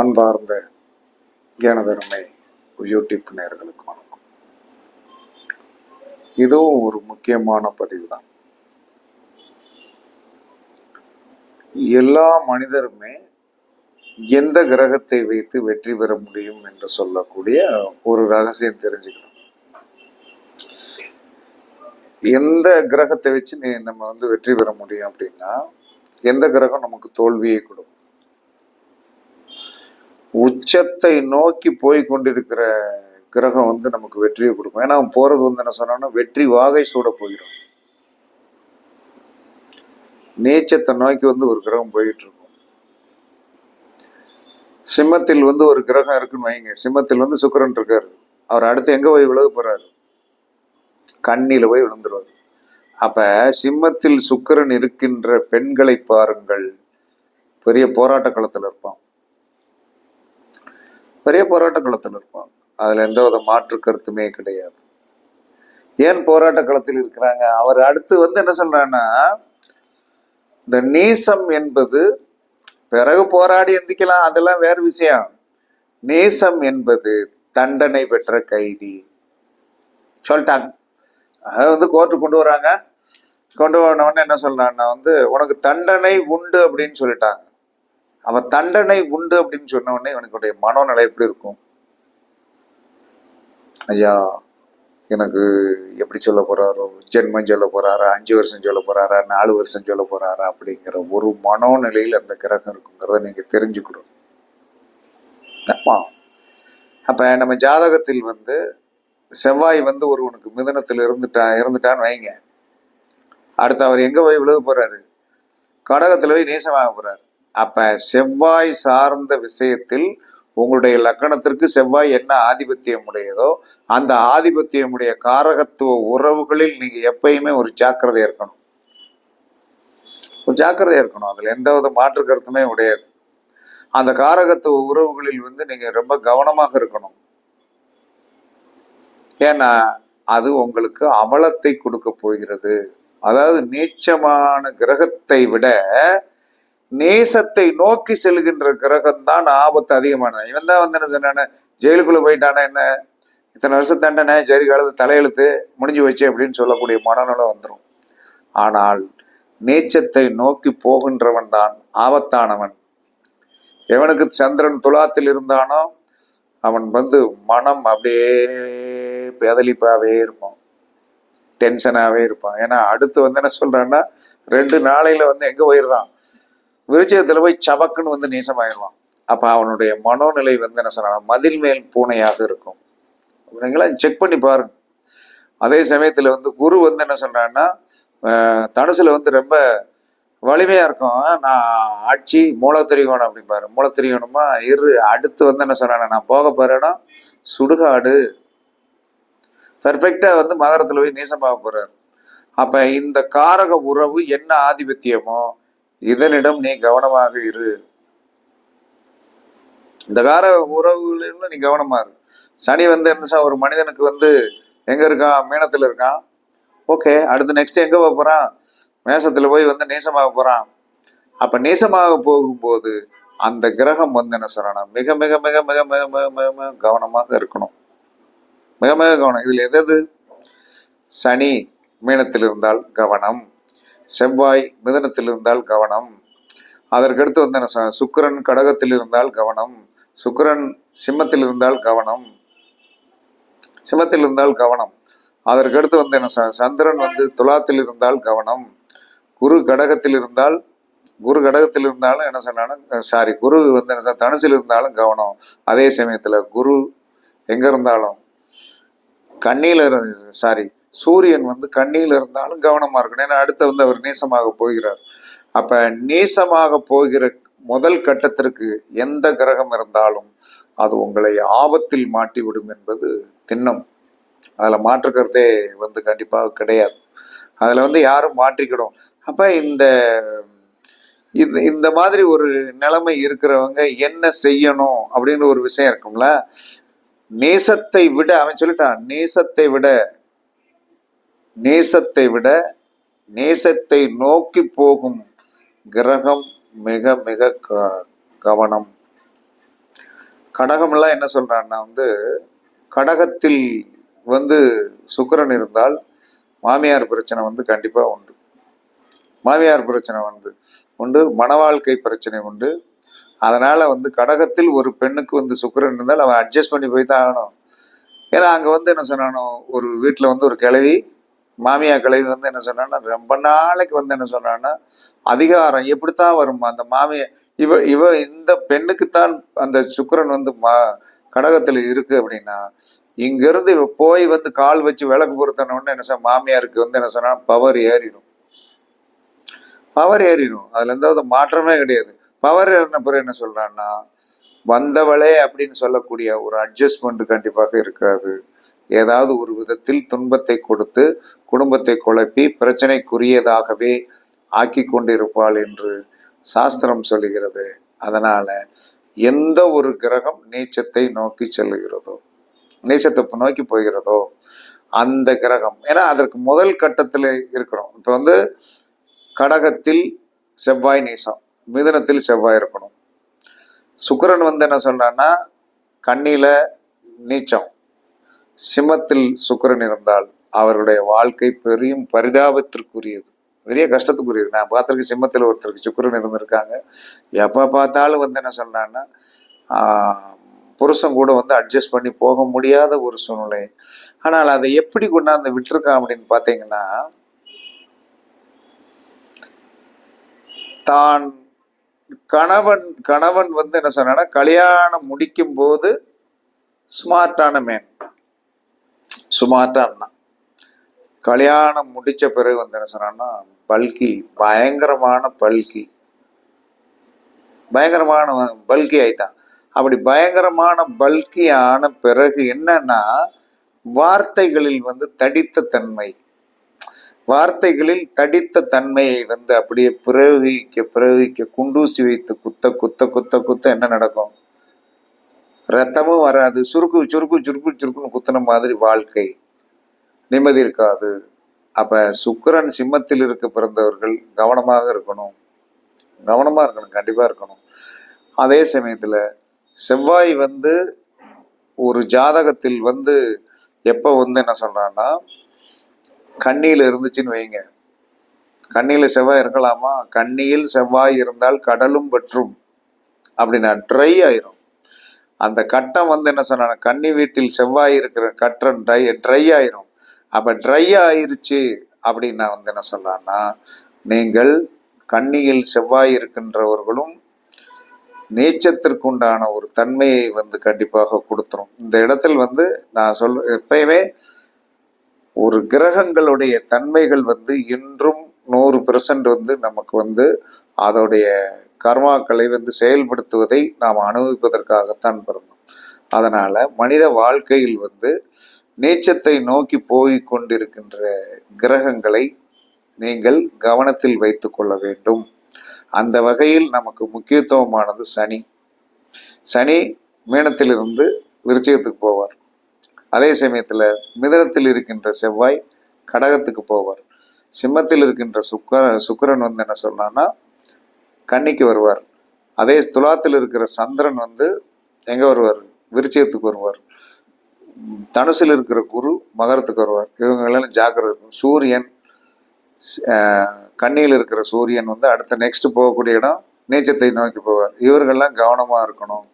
அன்பார்ந்த ஞானதருமை யூடியூப் நேயர்களுக்கு வணக்கம். இதுவும் ஒரு முக்கியமான பதிவு தான் எல்லா மனிதருமே எந்த கிரகத்தை வைத்து வெற்றி பெற முடியும் என்று சொல்லக்கூடிய ஒரு ரகசியம் தெரிஞ்சுக்கணும். எந்த கிரகத்தை வச்சு நீ நம்ம வந்து வெற்றி பெற முடியும் அப்படின்னா எந்த கிரகம் நமக்கு தோல்வியை கொடுக்கும் உச்சத்தை நோக்கி போய் கொண்டிருக்கிற கிரகம் வந்து நமக்கு வெற்றியை கொடுக்கும். ஏன்னா அவன் போறது வந்து என்ன சொன்னான்னா வெற்றி வாகை சூட போயிடும். நீச்சத்தை நோக்கி வந்து ஒரு கிரகம் போயிட்டு இருக்கும் சிம்மத்தில் வந்து ஒரு கிரகம் இருக்குன்னு வைங்க. சிம்மத்தில் வந்து சுக்கரன் இருக்காரு. அவர் அடுத்து எங்க போய் விழுக போறாரு? கண்ணில போய் விழுந்துருவார். அப்ப சிம்மத்தில் சுக்கிரன் இருக்கின்ற பெண்களை பாருங்கள். பெரிய போராட்ட களத்துல இருப்பான். பெரிய போராட்ட களத்தில் இருப்பாங்க. அதில் எந்த வித மாற்று கருத்துமே கிடையாது. ஏன் போராட்ட களத்தில் இருக்கிறாங்க? அவர் அடுத்து வந்து என்ன சொல்றாருன்னா இந்த நீசம் என்பது பிறகு போராடி எந்திக்கலாம். அதெல்லாம் வேறு விஷயம். நேசம் என்பது தண்டனை பெற்ற கைதி. சொல்லிட்டாங்க. அதை வந்து கோர்ட்டு கொண்டு வராங்க. கொண்டு வரணும்னு என்ன சொல்றான்னா வந்து உனக்கு தண்டனை உண்டு அப்படின்னு சொல்லிட்டாங்க. அவன் தண்டனை உண்டு அப்படின்னு சொன்ன உடனே இவனுக்குடைய மனோநிலை எப்படி இருக்கும்? ஐயா எனக்கு எப்படி சொல்ல போறாரோ? ஜென்மம் சொல்ல போறாரா? அஞ்சு வருஷம் சொல்ல போறாரா? நாலு வருஷம் சொல்ல போறாரா? அப்படிங்கிற ஒரு மனோநிலையில் அந்த கிரகம் இருக்குங்கிறத நீங்க தெரிஞ்சுக்கணும். ஆமா அப்ப நம்ம ஜாதகத்தில் வந்து செவ்வாய் வந்து ஒருவனுக்கு மிதனத்தில் இருந்துட்டா இருந்துட்டான்னு வைங்க. அடுத்து அவர் எங்க போய் விழுக போறாரு? கடகத்துல போய் நேசமாக போறாரு. அப்ப செவ்வாய் சார்ந்த விஷயத்தில் உங்களுடைய லக்கணத்திற்கு செவ்வாய் என்ன ஆதிபத்தியம் உடையதோ அந்த ஆதிபத்தியமுடைய காரகத்துவ உறவுகளில் நீங்க எப்பயுமே ஒரு ஜாக்கிரதை இருக்கணும். ஒரு ஜாக்கிரதை இருக்கணும். அதுல எந்த வித மாற்று கருத்துமே உடையாது. அந்த காரகத்துவ உறவுகளில் வந்து நீங்க ரொம்ப கவனமாக இருக்கணும். ஏன்னா அது உங்களுக்கு அவலத்தை கொடுக்க போகிறது. அதாவது நீச்சமான கிரகத்தை விட நேசத்தை நோக்கி செல்கின்ற கிரகம் தான் ஆபத்து அதிகமானது. இவன் தான் வந்து என்ன சொன்னானே ஜெயிலுக்குள்ள போயிட்டானா என்ன? இத்தனை வருஷம் தண்டனை ஜெரி காலத்து தலையெழுத்து முடிஞ்சு வச்சு அப்படின்னு சொல்லக்கூடிய மனநலம் வந்துடும் ஆனால் நீச்சத்தை நோக்கி போகின்றவன் தான் ஆபத்தானவன். எவனுக்கு சந்திரன் துலாத்தில் இருந்தானோ அவன் வந்து மனம் அப்படியே பேதலிப்பாவே இருப்பான். டென்ஷனாகவே இருப்பான். ஏன்னா அடுத்து வந்து என்ன சொல்றான்னா ரெண்டு நாளையில வந்து எங்க போயிடுறான்? விருச்சகத்தில் போய் சவக்குன்னு வந்து நீசமாயிடுவான். அப்ப அவனுடைய மனோநிலை வந்து என்ன சொல்றான் மதில் மேல் பூனையாக இருக்கும். அப்படிங்களா? செக் பண்ணி பாருங்க. அதே சமயத்துல வந்து குரு வந்து என்ன சொல்றான்னா தனுசில் தனுசுல வந்து ரொம்ப வலிமையா இருக்கும். நான் ஆட்சி மூலத்திரிகோணம் அப்படிம்பாரு மூலத்திரிகோணமா இரு அடுத்து வந்து என்ன சொல்றாங்க நான் போக போற இடம் சுடுகாடு. பர்ஃபெக்டாக வந்து மகரத்துல போய் நீசமாக போறாரு. அப்ப இந்த காரக உறவு என்ன ஆதிபத்தியமோ இதனிடம் நீ கவனமாக இரு. இந்த கார உறவுகளிலும் நீ கவனமா இரு. சனி வந்து என்ன ஒரு மனிதனுக்கு வந்து எங்க இருக்கான்? மீனத்துல இருக்கான். ஓகே அடுத்து நெக்ஸ்ட் எங்க போறான்? மேசத்துல போய் வந்து நேசமாக போறான். அப்ப நேசமாக போகும்போது அந்த கிரகம் வந்து என்ன சொல்றானா மிக மிக மிக மிக மிக மிக மிக மிக கவனமாக இருக்கணும். மிக மிக கவனம். இதுல எது? சனி மீனத்தில் இருந்தால் கவனம். செவ்வாய் மிதனத்தில் இருந்தால் கவனம். அதற்கடுத்து வந்து என்ன சுக்கிரன் கடகத்தில் இருந்தால் கவனம். சுக்கிரன் சிம்மத்தில் இருந்தால் கவனம். சிம்மத்தில் இருந்தால் கவனம். அதற்கடுத்து வந்து என்ன சந்திரன் வந்து துலாத்தில் இருந்தால் கவனம். குரு கடகத்தில் இருந்தால் குரு கடகத்தில் இருந்தாலும் என்ன சொன்னாலும் சாரி குரு வந்து என்ன சார் தனுசில் இருந்தாலும் கவனம். அதே சமயத்துல குரு எங்க இருந்தாலும் கண்ணியில சாரி சூரியன் வந்து கண்ணியில் இருந்தாலும் கவனமாக இருக்கணும். ஏன்னா அடுத்து வந்து அவர் நீசமாக போகிறார். அப்போ நீசமாக போகிற முதல் கட்டத்திற்கு எந்த கிரகம் இருந்தாலும் அது உங்களை ஆபத்தில் மாட்டிவிடும் என்பது திண்ணம். அதில் மாற்றுக்கிறதே வந்து கண்டிப்பாக கிடையாது. அதில் வந்து யாரும் மாற்றிக்கிடும். அப்போ இந்த இந்த இந்த மாதிரி ஒரு நிலைமை இருக்கிறவங்க என்ன செய்யணும் அப்படின்னு ஒரு விஷயம் இருக்கும்ல? நேசத்தை விட அவன் சொல்லிட்டான் நேசத்தை விட நேசத்தை விட நேசத்தை நோக்கி போகும் கிரகம் மிக மிக க- கவனம். கடகமெல்லாம் என்ன சொல்றான்னா வந்து கடகத்தில் வந்து சுக்கிரன் இருந்தால் மாமியார் பிரச்சனை வந்து கண்டிப்பா உண்டு. மாமியார் பிரச்சனை வந்து உண்டு மன வாழ்க்கை பிரச்சனை உண்டு. அதனால வந்து கடகத்தில் ஒரு பெண்ணுக்கு வந்து சுக்கிரன் இருந்தால் அவன் அட்ஜஸ்ட் பண்ணி போய் தான் ஆகணும். ஏன்னா அங்க வந்து என்ன சொன்னானோ ஒரு வீட்டுல வந்து ஒரு கிழவி மாமியார் கிழவி வந்து என்ன சொன்னான்னா ரொம்ப நாளைக்கு வந்து என்ன சொன்னான்னா அதிகாரம் எப்படித்தான் வரும்? அந்த மாமிய இவ இவ இந்த பெண்ணுக்குத்தான் அந்த சுக்கரன் வந்து மா கடகத்துல இருக்கு அப்படின்னா இங்க இருந்து இவ போய் வந்து கால் வச்சு விளக்கு பொருத்தன உடனே என்ன சொன்ன மாமியாருக்கு வந்து என்ன சொன்னா பவர் ஏறிடும். பவர் ஏறிடும். அதுல எந்த மாற்றமே கிடையாது. பவர் ஏறின பிறகு என்ன சொல்றான்னா வந்தவளே அப்படின்னு சொல்லக்கூடிய ஒரு அட்ஜஸ்ட்மெண்ட் கண்டிப்பாக இருக்காது. ஏதாவது ஒரு விதத்தில் துன்பத்தை கொடுத்து குடும்பத்தை குழப்பி பிரச்சனைக்குரியதாகவே ஆக்கி கொண்டிருப்பாள் என்று சாஸ்திரம் சொல்லுகிறது. அதனால எந்த ஒரு கிரகம் நீச்சத்தை நோக்கி செல்லுகிறதோ நீச்சத்தை நோக்கி போகிறதோ அந்த கிரகம் ஏன்னா அதற்கு முதல் கட்டத்தில் இருக்கிறோம். இப்போ வந்து கடகத்தில் செவ்வாய் நீசம் மிதுனத்தில் செவ்வாய் இருக்கணும். சுக்கிரன் வந்து என்ன சொல்றான்னா கண்ணில நீச்சம். சிம்மத்தில் சுக்கரன் இருந்தால் அவருடைய வாழ்க்கை பெரியும் பரிதாபத்திற்குரியது. பெரிய கஷ்டத்துக்குரியது. நான் பார்த்துருக்கேன் சிம்மத்தில் ஒருத்தருக்கு சுக்கிரன் இருந்திருக்காங்க. எப்போ பார்த்தாலும் வந்து என்ன சொன்னான்னா புருஷன் கூட வந்து அட்ஜஸ்ட் பண்ணி போக முடியாத ஒரு சூழ்நிலை. ஆனால் அதை எப்படி கொண்டாந்து விட்டுருக்கான் அப்படின்னு பார்த்தீங்கன்னா தான் கணவன் கணவன் வந்து என்ன சொன்னா கல்யாணம் முடிக்கும் போது ஸ்மார்ட்டான மேன். சுமார்ட்டாக இருந்தான் கல்யாணம் முடிச்ச பிறகு வந்து என்ன சொன்னான்னா பல்கி பயங்கரமான பல்கி. பயங்கரமான பல்கி ஆயிட்டான். அப்படி பயங்கரமான பல்கி ஆன பிறகு என்னன்னா வார்த்தைகளில் வந்து தடித்த தன்மை. வார்த்தைகளில் தடித்த தன்மையை வந்து அப்படியே பிரயோகிக்க பிரயோகிக்க குண்டூசி வைத்து குத்த குத்த குத்த குத்த என்ன நடக்கும்? ரத்தமும் வராது. சுருக்கு சுருக்கு சுருக்கு சுருக்குன்னு குத்துன மாதிரி வாழ்க்கை. நிம்மதி இருக்காது. அப்போ சுக்கரன் சிம்மத்தில் இருக்க பிறந்தவர்கள் கவனமாக இருக்கணும். கவனமாக இருக்கணும் கண்டிப்பாக இருக்கணும். அதே சமயத்தில் செவ்வாய் வந்து ஒரு ஜாதகத்தில் வந்து எப்போ வந்து என்ன சொல்கிறான்னா கண்ணியில் இருந்துச்சுன்னு வைங்க. கண்ணியில் செவ்வாய் இருக்கலாமா? கண்ணியில் செவ்வாய் இருந்தால் கடலும் பற்றும். அப்படின்னா ட்ரை ஆயிரும். அந்த கட்டம் வந்து என்ன சொன்னா கன்னி வீட்டில் செவ்வாய் இருக்கிற கட்டம் ட்ரை ட்ரை ஆயிரும். அப்ப ட்ரை ஆயிருச்சு அப்படின்னா வந்து என்ன சொல்றான்னா நீங்கள் கன்னியில் செவ்வாய் இருக்கின்றவர்களும் நீச்சத்திற்குண்டான ஒரு தன்மையை வந்து கண்டிப்பாக கொடுத்துரும். இந்த இடத்தில் வந்து நான் சொல் எப்பயுமே ஒரு கிரகங்களுடைய தன்மைகள் வந்து இன்றும் நூறு பெர்சன்ட் வந்து நமக்கு வந்து அதோடைய கர்மாக்களை வந்து செயல்படுத்துவதை நாம் அனுபவிப்பதற்காகத்தான் பிறந்தோம். அதனால மனித வாழ்க்கையில் வந்து நீச்சத்தை நோக்கி போய் கொண்டிருக்கின்ற கிரகங்களை நீங்கள் கவனத்தில் வைத்து கொள்ள வேண்டும். அந்த வகையில் நமக்கு முக்கியத்துவமானது சனி. சனி மீனத்திலிருந்து விருச்சிகத்துக்கு போவார். அதே சமயத்தில் மிதனத்தில் இருக்கின்ற செவ்வாய் கடகத்துக்கு போவார். சிம்மத்தில் இருக்கின்ற சுக்கர சுக்கரன் வந்து என்ன சொன்னான்னா கன்னிக்கு வருவார். அதே துலாத்தில் இருக்கிற சந்திரன் வந்து எங்க வருவார்? விருச்சயத்துக்கு வருவார். தனுசில் இருக்கிற குரு மகரத்துக்கு வருவார். இவங்க எல்லாம் ஜாக்கிரதை இருக்கும். சூரியன் கண்ணியில் இருக்கிற சூரியன் வந்து அடுத்த நெக்ஸ்ட் போகக்கூடிய இடம் நீச்சத்தை நோக்கி போவார். இவர்கள்லாம் கவனமாக இருக்கணும்.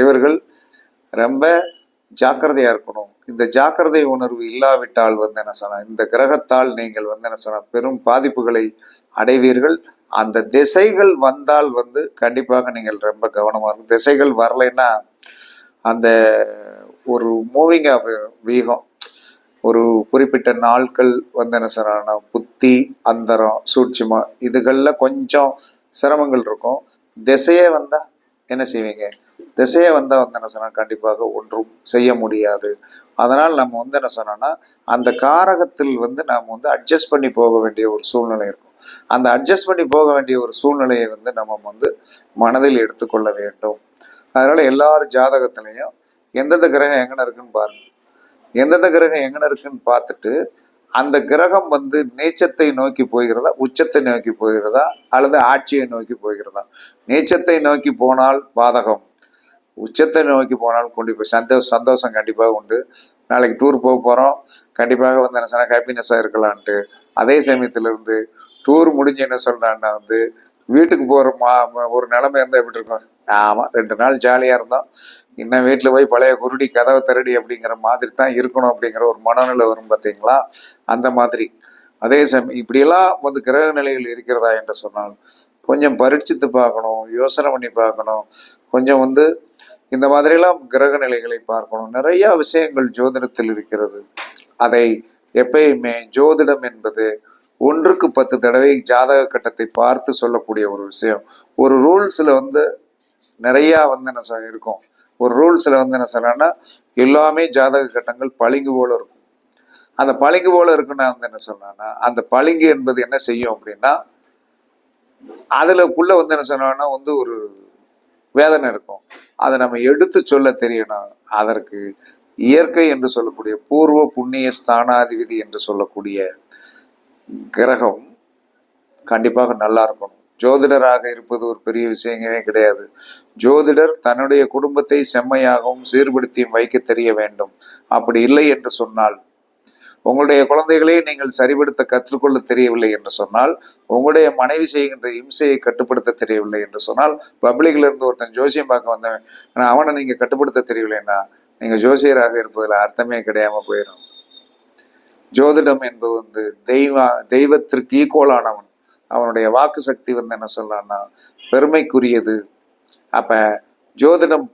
இவர்கள் ரொம்ப ஜாக்கிரதையாக இருக்கணும். இந்த ஜாக்கிரதை உணர்வு இல்லாவிட்டால் வந்து என்ன சொன்னால் இந்த கிரகத்தால் நீங்கள் வந்து என்ன சொன்னால் பெரும் பாதிப்புகளை அடைவீர்கள். அந்த திசைகள் வந்தால் வந்து கண்டிப்பாக நீங்கள் ரொம்ப கவனமாக இருக்கும். திசைகள் வரலைன்னா அந்த ஒரு மூவிங் வீகம் ஒரு குறிப்பிட்ட நாட்கள் வந்து என்ன சொல்கிறாங்கன்னா புத்தி அந்தரம் சூட்சுமா இதுகளில் கொஞ்சம் சிரமங்கள் இருக்கும். திசையே வந்தால் என்ன செய்வீங்க? திசையே வந்தால் வந்து என்ன சொன்னா கண்டிப்பாக ஒன்றும் செய்ய முடியாது. அதனால் நம்ம வந்து என்ன சொன்னோன்னா அந்த காரகத்தில் வந்து நாம் வந்து அட்ஜஸ்ட் பண்ணி போக வேண்டிய ஒரு சூழ்நிலை இருக்கும். அந்த அட்ஜஸ்ட் பண்ணி போக வேண்டிய ஒரு சூழ்நிலையை வந்து நம்ம வந்து மனதில் எடுத்துக்கொள்ள வேண்டும். அதனால் எல்லார் ஜாதகத்திலையும் எந்தெந்த கிரகம் எங்கன இருக்குன்னு பாருங்க. எந்தெந்த கிரகம் எங்கன இருக்குன்னு பார்த்துட்டு அந்த கிரகம் வந்து நீச்சத்தை நோக்கி போகிறதா உச்சத்தை நோக்கி போகிறதா அல்லது ஆட்சியை நோக்கி போகிறதா? நீச்சத்தை நோக்கி போனால் பாதகம் உச்சத்தை நோக்கி போனால் கண்டிப்பாக சந்தோஷம் சந்தோஷம் கண்டிப்பாக உண்டு. நாளைக்கு டூர் போக போகிறோம் கண்டிப்பாக வந்து என்ன சொன்னால் ஹாப்பினஸ்ஸாக இருக்கலான்ட்டு. அதே சமயத்திலிருந்து டூர் முடிஞ்சு என்ன சொல்கிறான்னா வந்து வீட்டுக்கு போகிற மா ஒரு நிலைமை இருந்தால் எப்படி இருக்கும்? ஆமாம் ரெண்டு நாள் ஜாலியாக இருந்தோம். இன்னும் வீட்டில் போய் பழைய குருடி கதவை திரடி அப்படிங்கிற மாதிரி தான் இருக்கணும் அப்படிங்கிற ஒரு மனநிலை வரும் பார்த்தீங்களா? அந்த மாதிரி. அதே சமயம் இப்படியெல்லாம் வந்து கிரக நிலைகள் இருக்கிறதா என்று சொன்னால் கொஞ்சம் பரீட்சித்து பார்க்கணும் யோசனை பண்ணி பார்க்கணும். கொஞ்சம் வந்து இந்த மாதிரிலாம் கிரக நிலைகளை பார்க்கணும். நிறைய விஷயங்கள் ஜோதிடத்தில் இருக்கிறது. அதை எப்பயுமே ஜோதிடம் என்பது ஒன்றுக்கு பத்து தடவை ஜாதக கட்டத்தை பார்த்து சொல்லக்கூடிய ஒரு விஷயம். ஒரு ரூல்ஸ்ல வந்து நிறைய வந்து என்ன சொல்ல இருக்கும். ஒரு ரூல்ஸ்ல வந்து என்ன சொல்லணும்னா எல்லாமே ஜாதக கட்டங்கள் பளிங்கு போல இருக்கும். அந்த பளிங்கு போல இருக்குன்னா வந்து என்ன சொல்லணும்னா அந்த பளிங்கு என்பது என்ன செய்யும் அப்படின்னா அதுலக்குள்ள வந்து என்ன சொன்னோம்னா வந்து ஒரு வேதனை இருக்கும். அதை நம்ம எடுத்து சொல்ல தெரியணும் அதற்கு இயற்கை என்று சொல்லக்கூடிய பூர்வ புண்ணிய ஸ்தானாதிபதி என்று சொல்லக்கூடிய கிரகம் கண்டிப்பாக நல்லா இருக்கும் ஜோதிடராக இருப்பது ஒரு பெரிய விஷயமே கிடையாது. ஜோதிடர் தன்னுடைய குடும்பத்தை செம்மையாகவும் சீர்படுத்தியும் வைக்க தெரிய வேண்டும். அப்படி இல்லை என்று சொன்னால் உங்களுடைய குழந்தைகளை நீங்கள் சரிபடுத்த கற்றுக்கொள்ள தெரியவில்லை என்று சொன்னால் உங்களுடைய மனைவி செய்கின்ற இம்சையை கட்டுப்படுத்த தெரியவில்லை என்று சொன்னால் பப்ளிக்ல இருந்து ஒருத்தன் ஜோசியம் பார்க்க வந்தவன் ஆனால் அவனை நீங்க கட்டுப்படுத்த தெரியவில்லைன்னா நீங்க ஜோசியராக இருப்பதில் அர்த்தமே கிடையாம போயிடும் ஜோதிடம் என்பது வந்து தெய்வ தெய்வத்திற்கு ஈக்குவலானவன் அவனுடைய வாக்கு சக்தி வந்து என்ன சொல்லலாம்னா பெருமைக்குரியது. அப்ப ஜோதிடம்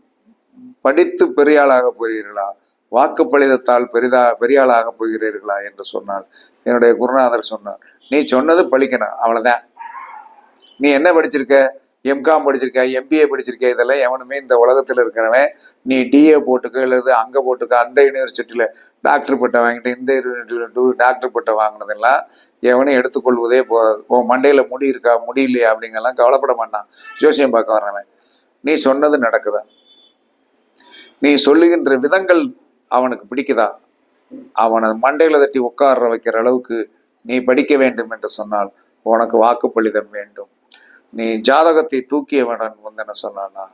படித்து பெரியாளாக போகிறீர்களா? வாக்கு வாக்குப்பளிதத்தால் பெரிதா பெரியாளாக போகிறீர்களா என்று சொன்னார் என்னுடைய குருநாதர் சொன்னார் நீ சொன்னது பழிக்கணும் அவ்வளவுதான். நீ என்ன படிச்சிருக்க? எம்காம் படிச்சிருக்க எம்பிஏ படிச்சிருக்க இதெல்லாம் எவனுமே இந்த உலகத்துல இருக்கிறவன் நீ டிஏ போட்டுக்க இல்லது அங்க போட்டுக்க அந்த யூனிவர்சிட்டியில டாக்டர் பட்டம் வாங்கிட்டு இந்த டாக்டர் பட்டம் வாங்கினதெல்லாம் எவனும் எடுத்துக்கொள்வதே போகாது உன் மண்டையில முடி இருக்கா முடி இல்லையா அப்படிங்கெல்லாம் கவலைப்பட மாட்டான். ஜோசியம் பார்க்க வர்றவன். நீ சொன்னது நடக்குதா? நீ சொல்லுகின்ற விதங்கள் அவனுக்கு பிடிக்குதா? அவனை மண்டையில தட்டி உட்கார வைக்கிற அளவுக்கு நீ படிக்க வேண்டும் என்று சொன்னால் உனக்கு வாக்குப்பளிதம் வேண்டும். நீ ஜாதகத்தை தூக்கியவனன் வந்து என்ன சொன்னான்னா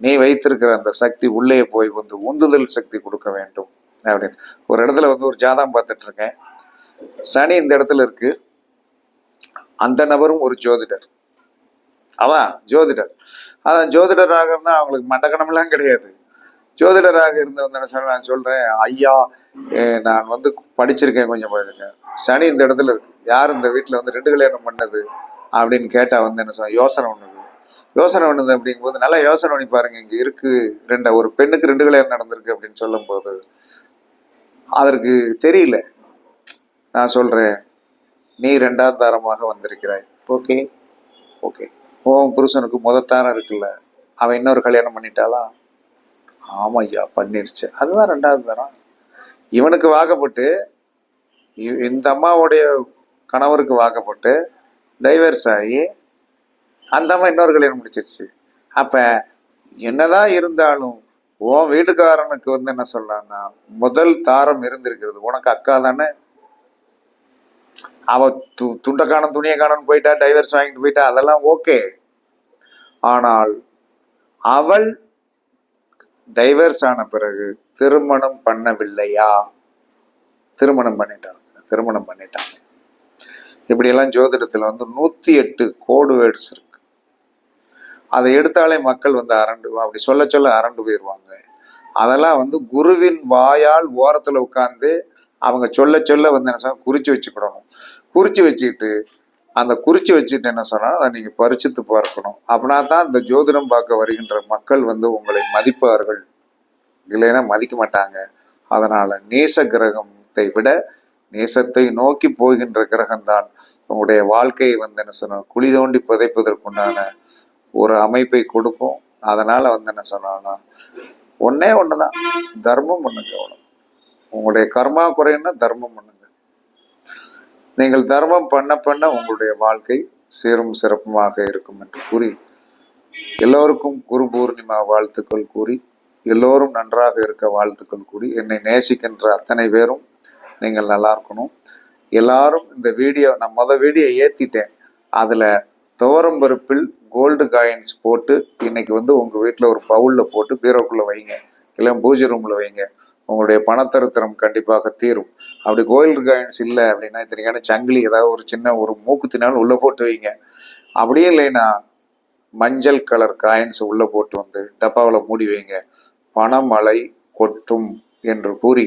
நீ வைத்திருக்கிற அந்த சக்தி உள்ளே போய் வந்து உந்துதல் சக்தி கொடுக்க வேண்டும். அப்படின்னு ஒரு இடத்துல வந்து ஒரு ஜாதகம் பார்த்துட்டு இருக்கேன் சனி இந்த இடத்துல இருக்கு. அந்த நபரும் ஒரு ஜோதிடர். அதான் ஜோதிடர். அதான் ஜோதிடராக இருந்தால் அவங்களுக்கு மண்டகணம்லாம் கிடையாது. ஜோதிடராக இருந்தவங்க சொல்ல நான் சொல்றேன் ஐயா நான் வந்து படிச்சிருக்கேன் கொஞ்சம் படிச்சிருக்கேன் சனி இந்த இடத்துல இருக்கு. யார் இந்த வீட்டில் வந்து ரெண்டு கல்யாணம் பண்ணது? அப்படின்னு கேட்டா வந்து என்ன சொல்ல யோசனை ஒன்று யோசனை ஒன்று அப்படிங்கும்போது நல்லா யோசனை பண்ணி பாருங்க இங்க இருக்கு ரெண்டு ஒரு பெண்ணுக்கு ரெண்டு கல்யாணம் நடந்திருக்கு அப்படின்னு சொல்லும்போது அதற்கு தெரியல. நான் சொல்கிறேன் நீ ரெண்டாம் தாரமாக வந்திருக்கிறாய். ஓகே? ஓகே. உன் புருஷனுக்கு முதத்தாரம் இருக்குல்ல அவன் இன்னொரு கல்யாணம் பண்ணிட்டாளா? ஆமாம் ஐயா பண்ணிருச்சு. அதுதான் ரெண்டாவது தரம். இவனுக்கு வாக்கப்பட்டு இந்த அம்மாவுடைய கணவருக்கு வாக்கப்பட்டு டைவர்ஸ் ஆகி அந்த அம்மா இன்னொரு கல்யாணம் முடிச்சிருச்சு. அப்போ என்னதான் இருந்தாலும் உன் வீட்டுக்காரனுக்கு வந்து என்ன சொல்லலாம்னா முதல் தாரம் இருந்திருக்கிறது. உனக்கு அக்கா தானே? அவ து துண்டை காணும் துணியை காணும் போயிட்டா டைவர்ஸ் வாங்கிட்டு போயிட்டா அதெல்லாம் ஓகே ஆனால் அவள் டைவர்ஸ் ஆன பிறகு திருமணம் பண்ணவில்லையா? திருமணம் பண்ணிட்டாங்க திருமணம் பண்ணிட்டாங்க இப்படியெல்லாம் ஜோதிடத்துல வந்து நூத்தி எட்டு கோடு வேர்ட்ஸ் இருக்கு. அதை எடுத்தாலே மக்கள் வந்து அரண்டு அப்படி சொல்ல சொல்ல அரண்டு போயிடுவாங்க அதெல்லாம் வந்து குருவின் வாயால் ஓரத்தில் உட்காந்து அவங்க சொல்ல சொல்ல வந்து என்ன சொன்னால் குறிச்சு வச்சுக்கிடணும். குறிச்சு வச்சுக்கிட்டு அந்த குறிச்சு வச்சுட்டு என்ன சொன்னா அதை நீங்கள் பரிச்சுத்து பார்க்கணும் அப்படின்னா தான் இந்த ஜோதிடம் பார்க்க வருகின்ற மக்கள் வந்து உங்களை மதிப்பார்கள். இல்லைன்னா மதிக்க மாட்டாங்க. அதனால் நேச கிரகத்தை விட நேசத்தை நோக்கி போகின்ற கிரகம்தான் உங்களுடைய வாழ்க்கையை வந்து என்ன சொன்னால் குழி தோண்டி புதைப்பதற்குண்டான ஒரு அமைப்பை கொடுக்கும் அதனால வந்து என்ன சொன்னாங்கன்னா ஒன்னே ஒண்ணுதான். தர்மம் பண்ணுங்க அவ்வளோ உங்களுடைய கர்மா குறைன்னா தர்மம் பண்ணுங்க. நீங்கள் தர்மம் பண்ண பண்ண உங்களுடைய வாழ்க்கை சீரும் சிறப்புமாக இருக்கும் என்று கூறி எல்லோருக்கும் குரு பூர்ணிமா வாழ்த்துக்கள் கூறி எல்லோரும் நன்றாக இருக்க வாழ்த்துக்கள் கூறி என்னை நேசிக்கின்ற அத்தனை பேரும் நீங்கள் நல்லா இருக்கணும். எல்லாரும் இந்த வீடியோ நான் மொதல் வீடியோ ஏத்திட்டேன். அதுல துவரம் பருப்பில் கோல்டு காயின்ஸ் போட்டு இன்னைக்கு வந்து உங்கள் வீட்டில் ஒரு பவுலில் போட்டு பீரோக்குள்ளே வைங்க. இல்லை பூஜை ரூமில் வைங்க. உங்களுடைய பணத்தரத்திரம் கண்டிப்பாக தீரும். அப்படி கோயில் காயின்ஸ் இல்லை அப்படின்னா இத்தனைக்கான சங்கிலி ஏதாவது ஒரு சின்ன ஒரு மூக்குத்தினால் உள்ளே போட்டு வைங்க. அப்படியே இல்லைன்னா மஞ்சள் கலர் காயின்ஸ் உள்ளே போட்டு வந்து டப்பாவில் மூடி வைங்க. பணமழை கொட்டும் என்று கூறி